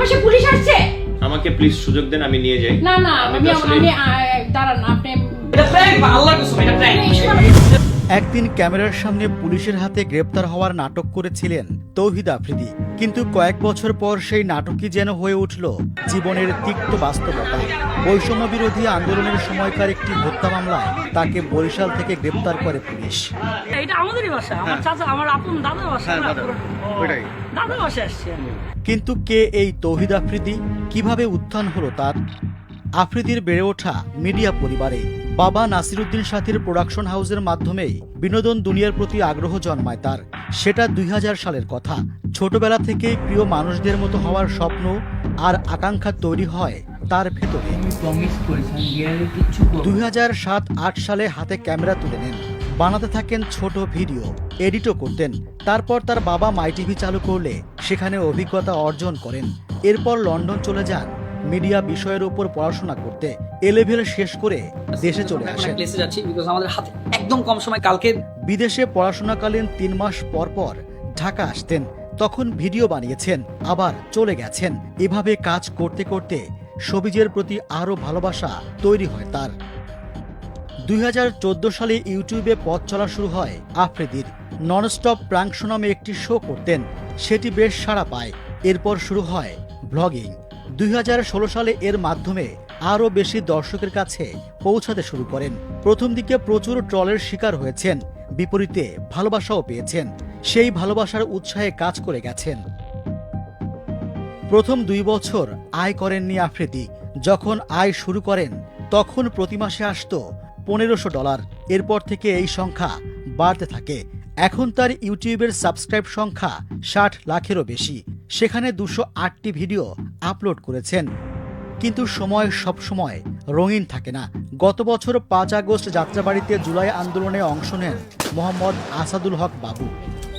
পাশে পুলিশ আসছে? আমাকে প্লিজ সুযোগ দেন আমি নিয়ে যাই। না না আমি আমি দাঁড়ান আপনি এটা প্র্যাঙ্ক বা আল্লাহর কসম এটা প্র্যাঙ্ক। একদিন ক্যামেরার সামনে পুলিশের হাতে গ্রেপ্তার হওয়ার নাটক করেছিলেন তৌহিদ আফ্রিদি। কিন্তু কয়েক বছর পর সেই নাটকই যেন হয়ে উঠল জীবনের তিক্ত বাস্তবতা। বৈষম্য বিরোধী আন্দোলনের সময়কার একটি হত্যা মামলায় তাকে বরিশাল থেকে গ্রেপ্তার করে পুলিশ। এটা আমাদেরই বাসা। আমার চাচা আমার আপন দাদার বাসা। দাদার বাসা আসছে। কিন্তু কে এই তৌহিদ আফ্রিদি? কীভাবে উত্থান হলো তার? আফ্রিদির বেড়ে ওঠা মিডিয়া পরিবারে বাবা নাসিরুদ্দিন সাথীর প্রোডাকশন হাউসের মাধ্যমেই বিনোদন দুনিয়ার প্রতি আগ্রহ জন্মায় তার। সেটা দুই হাজার সালের কথা। ছোটবেলা থেকেই প্রিয় মানুষদের মতো হওয়ার স্বপ্ন আর আকাঙ্ক্ষা তৈরি হয় তার ভেতরে। দুই হাজার সাত আট সালে হাতে ক্যামেরা তুলে নেন। বানাতে থাকেন ছোট ভিডিও এডিটও করতেন। তারপর তার বাবা মাই টিভি চালু করলে সেখানে অভিজ্ঞতা অর্জন করেন। এরপর লন্ডন চলে যান। মিডিয়া বিষয়ের উপর পড়াশোনা করতে এ লেভেল শেষ করে দেশে চলে আসেন। যাচ্ছি বিকজ আমাদের হাতে একদম কম সময় কালকে বিদেশে পড়াশোনাকালীন তিন মাস পর পর ঢাকা আসতেন তখন ভিডিও বানিয়েছেন আবার চলে গেছেন। এভাবে কাজ করতে করতে সবিজের প্রতি আরও ভালোবাসা তৈরি হয় তার। দুই হাজার চোদ্দ সালে ইউটিউবে পথ চলা শুরু হয় আফ্রিদির। ননস্টপ প্রাঙ্ক নামে একটি শো করতেন সেটি বেশ সাড়া পায়। এরপর শুরু হয় ব্লগিং দুই হাজার ষোলো সালে এর মাধ্যমে আরও বেশি দর্শকের কাছে পৌঁছাতে শুরু করেন। প্রথম দিকে প্রচুর ট্রলের শিকার হয়েছেন, বিপরীতে ভালোবাসাও পেয়েছেন, সেই ভালোবাসার উৎসাহে কাজ করে গেছেন। প্রথম দুই বছর আয় করেননি আফ্রিদি, যখন আয় শুরু করেন, তখন প্রতি মাসে আসত পনেরোশো ডলার। এরপর থেকে এই সংখ্যা বাড়তে থাকে। এখন তার ইউটিউবের সাবস্ক্রাইব সংখ্যা ষাট লাখেরও বেশি। সেখানে দুশো আটটি ভিডিও আপলোড করেছেন। কিন্তু সময় সব সময় রঙিন থাকে না। গত বছর পাঁচ আগস্ট যাত্রাবাড়িতে জুলাই আন্দোলনে অংশ নেন মোহাম্মদ আসাদুল হক বাবু।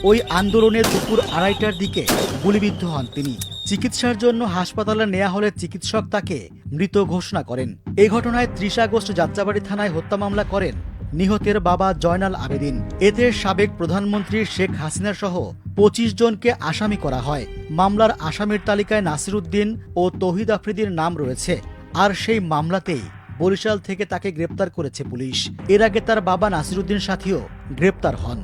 ওই আন্দোলনের দুপুর আড়াইটার দিকে গুলিবিদ্ধ হন তিনি। চিকিৎসার জন্য হাসপাতালে নেওয়া হলে চিকিৎসক তাকে মৃত ঘোষণা করেন। এই ঘটনায় ত্রিশ আগস্ট যাত্রাবাড়ি থানায় হত্যা মামলা করেন নিহতের বাবা জয়নাল আবেদিন। এতে সাবেক প্রধানমন্ত্রী শেখ হাসিনা সহ পঁচিশ জনকে আসামি করা হয়। মামলার আসামির তালিকায় নাসিরুদ্দিন ও তহিদ আফ্রিদির নাম রয়েছে। আর সেই মামলাতেই বরিশাল থেকে তাকে গ্রেপ্তার করেছে পুলিশ। এর আগে তার বাবা নাসিরুদ্দিন সাথীও গ্রেপ্তার হন।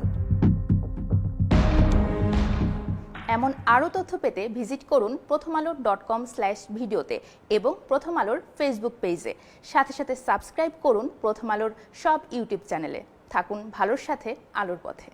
এমন আরও তথ্য পেতে ভিজিট করুন প্রথম আলো ডট কম স্ল্যাশ ভিডিওতে এবং প্রথম আলোর ফেসবুক পেজে। সাথে সাথে সাবস্ক্রাইব করুন প্রথম আলোর সব ইউটিউব চ্যানেলে। থাকুন ভালোর সাথে আলোর পথে।